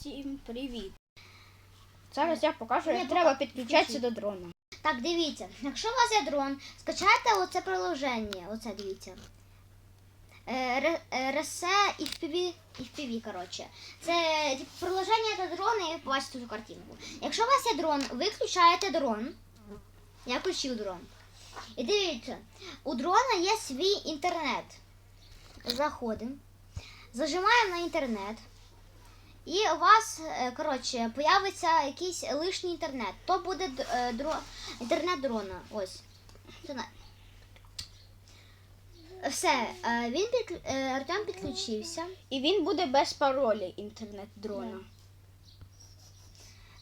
Всім привіт! Зараз я покажу, як треба підключатися до дрона. Так, дивіться, якщо у вас є дрон, скачайте оце приложення. Оце дивіться. Е, Ре- е, Ресе FPV, коротше. Це приложення до дрона і побачите цю картинку. Якщо у вас є дрон, ви включаєте дрон. Я включив дрон. І дивіться, у дрона є свій інтернет. Заходимо. Зажимаємо на інтернет. І у вас, е, коротше, появиться якийсь лишній інтернет. То буде е, дро... інтернет дрона. Ось. Все, е, він е, Артем підключився. І він буде без паролі інтернет дрона.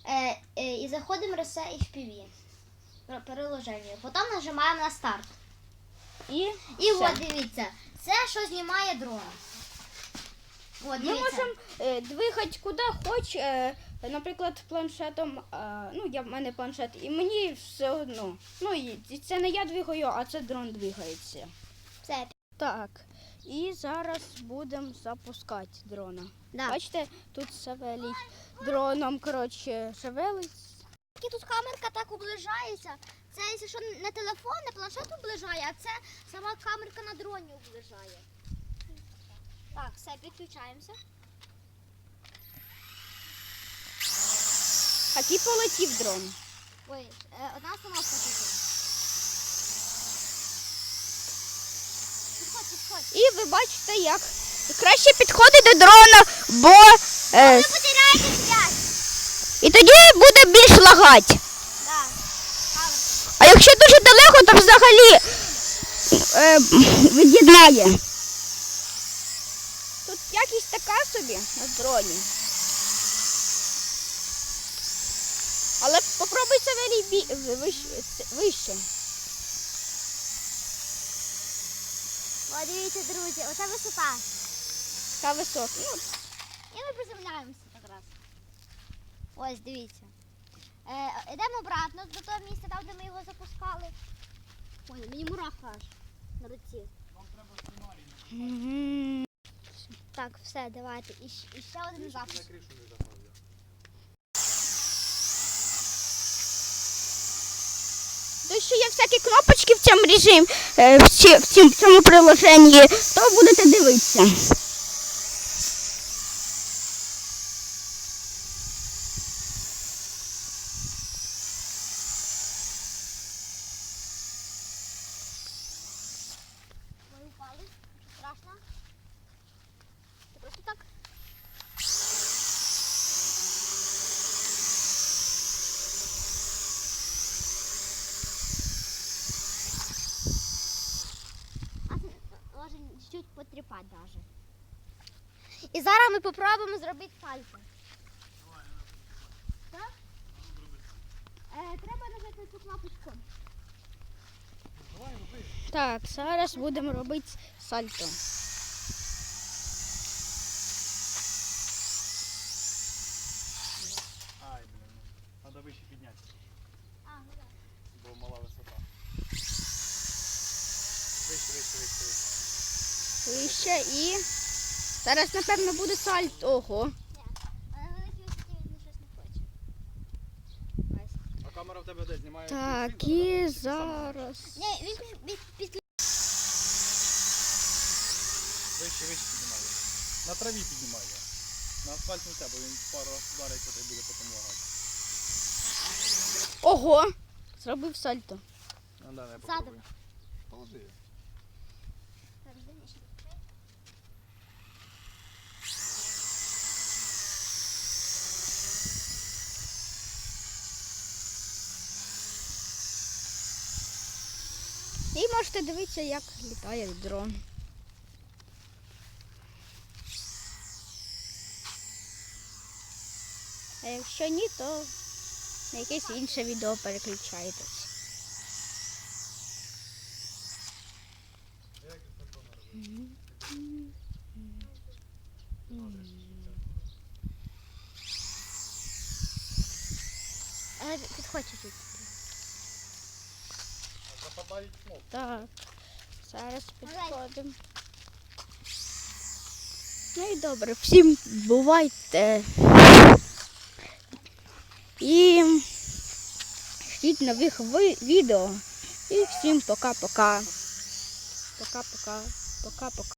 Е, і заходимо в Rese FPV. Приложення. Потім нажимаємо на старт. І, І от дивіться, це що знімає дрон. От, ми можемо е, двигати куди хоч, е, наприклад, планшетом. е, ну, я в мене планшет, і мені все одно. Ну, і це не я двигаю, а це дрон двигається. Все. Так. І зараз будемо запускати дрона. Да. Бачите, тут Савелій дроном, коротше, шевелить. Тут камерка так оближається. Це, якщо що, не телефон, не планшет оближає, а це сама камерка на дроні оближає. Так, все, підключаємося. Так і полетів дрон. Ой, е, одна остановка тут. Підходь, підходь. І ви бачите, як краще підходить до дрона, бо е, Ви потеряєте связь. і тоді буде більш лагати. Да. А якщо дуже далеко, то взагалі е, від'єднає. Тут якість така собі на дроні. Але попробуй це бі... вище. О, дивіться, друзі, оце висота. Та висока. Ну, І ми приземляємося якраз. Ось, дивіться. Е, йдемо обратно до того місця, там, де ми його запускали. Ой, мені мураха аж на руці. Вам треба Мгм. Так, все, давайте. І, ще один запуск. То що є всякі кнопочки в цьому режимі, е, в, ці- в цьому приложенні, то будете дивитися. Ми упали. Страшно. Це просто так. А це може чуть потріпати даже. І зараз ми спробуємо зробити сальто. Так? Е, треба нажати цю кнопочку. Так, зараз будемо робити сальто. Ай, блин. Надо вище підняти, А, ну так. бо мала висота. Вище, вище, вище, вище. І. Зараз, напевно, буде сальто. Ого. Але великий висоті щось не хоче. А камера в тебе де знімає? Так, і зараз. Ні, під, під... Вище, вище піднімає. На траві піднімає. На асфальт не треба, він пару раз ударить, то буде потім лагати. Ого! Зробив сальто. Ну да, я попробую. Положи. Можете дивитися, як літає дрон. А якщо ні, то на якесь інше відео переключайтесь. Е, Підходь чуть-чуть. Так, зараз підходимо. Ну і добре, всім бувайте. І ждіть нових відео. І всім пока-пока. Пока-пока. Пока-пока.